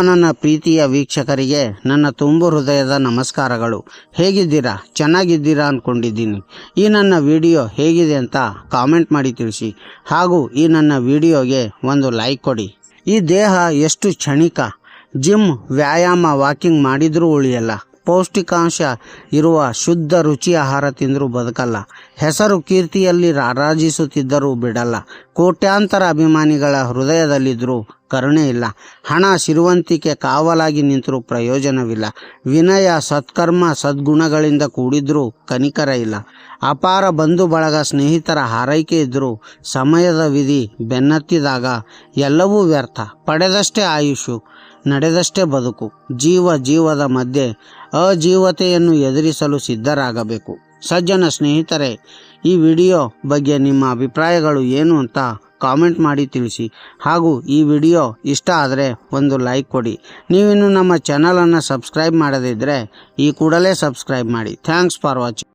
ನನ್ನ ಪ್ರೀತಿಯ ವೀಕ್ಷಕರಿಗೆ ನನ್ನ ತುಂಬು ಹೃದಯದ ನಮಸ್ಕಾರಗಳು. ಹೇಗಿದ್ದೀರಾ? ಚೆನ್ನಾಗಿದ್ದೀರಾ ಅಂದ್ಕೊಂಡಿದ್ದೀನಿ ಈ ನನ್ನ ವಿಡಿಯೋ ಹೇಗಿದೆ ಅಂತ ಕಾಮೆಂಟ್ ಮಾಡಿ ತಿಳಿಸಿ. ಹಾಗೂ ಈ ನನ್ನ ವಿಡಿಯೋಗೆ ಒಂದು ಲೈಕ್ ಕೊಡಿ. ಈ ದೇಹ ಎಷ್ಟು ಕ್ಷಣಿಕ. ಜಿಮ್, ವ್ಯಾಯಾಮ, ವಾಕಿಂಗ್ ಮಾಡಿದರೂ ಉಳಿಯಲ್ಲ. ಪೌಷ್ಟಿಕಾಂಶ ಇರುವ ಶುದ್ಧ ರುಚಿ ಆಹಾರ ತಿಂದರೂ ಬದುಕಲ್ಲ. ಹೆಸರು ಕೀರ್ತಿಯಲ್ಲಿ ರಾರಾಜಿಸುತ್ತಿದ್ದರೂ ಬಿಡಲ್ಲ. ಕೋಟ್ಯಾಂತರ ಅಭಿಮಾನಿಗಳ ಹೃದಯದಲ್ಲಿದ್ದರೂ ಕರುಣೆ ಇಲ್ಲ. ಹಣ ಸಿರುವಂತಿಕೆ ಕಾವಲಾಗಿ ನಿಂತರೂ ಪ್ರಯೋಜನವಿಲ್ಲ. ವಿನಯ, ಸತ್ಕರ್ಮ, ಸದ್ಗುಣಗಳಿಂದ ಕೂಡಿದ್ರೂ ಕನಿಕರ ಇಲ್ಲ. ಅಪಾರ ಬಂಧು ಬಳಗ ಸ್ನೇಹಿತರ ಹಾರೈಕೆ ಇದ್ದರೂ ಸಮಯದ ವಿಧಿ ಬೆನ್ನತ್ತಿದಾಗ ಎಲ್ಲವೂ ವ್ಯರ್ಥ. ಪಡೆದಷ್ಟೇ ಆಯುಷು ನಡೆದಷ್ಟೇ ಬದುಕು. ಜೀವ ಜೀವದ ಮಧ್ಯೆ ಅಜೀವತೆಯನ್ನು ಎದುರಿಸಲು ಸಿದ್ಧರಾಗಬೇಕು. ಸಜ್ಜನ ಸ್ನೇಹಿತರೆ, ಈ ವಿಡಿಯೋ ಬಗ್ಗೆ ನಿಮ್ಮ ಅಭಿಪ್ರಾಯಗಳು ಏನು ಅಂತ ಕಾಮೆಂಟ್ ಮಾಡಿ ತಿಳಿಸಿ. ಹಾಗೂ ಈ ವಿಡಿಯೋ ಇಷ್ಟ ಆದರೆ ಒಂದು ಲೈಕ್ ಕೊಡಿ. ನೀವಿನ್ನು ನಮ್ಮ ಚಾನಲನ್ನು ಸಬ್ಸ್ಕ್ರೈಬ್ ಮಾಡದಿದ್ದರೆ ಈ ಕೂಡಲೇ ಸಬ್ಸ್ಕ್ರೈಬ್ ಮಾಡಿ. Thanks for watching.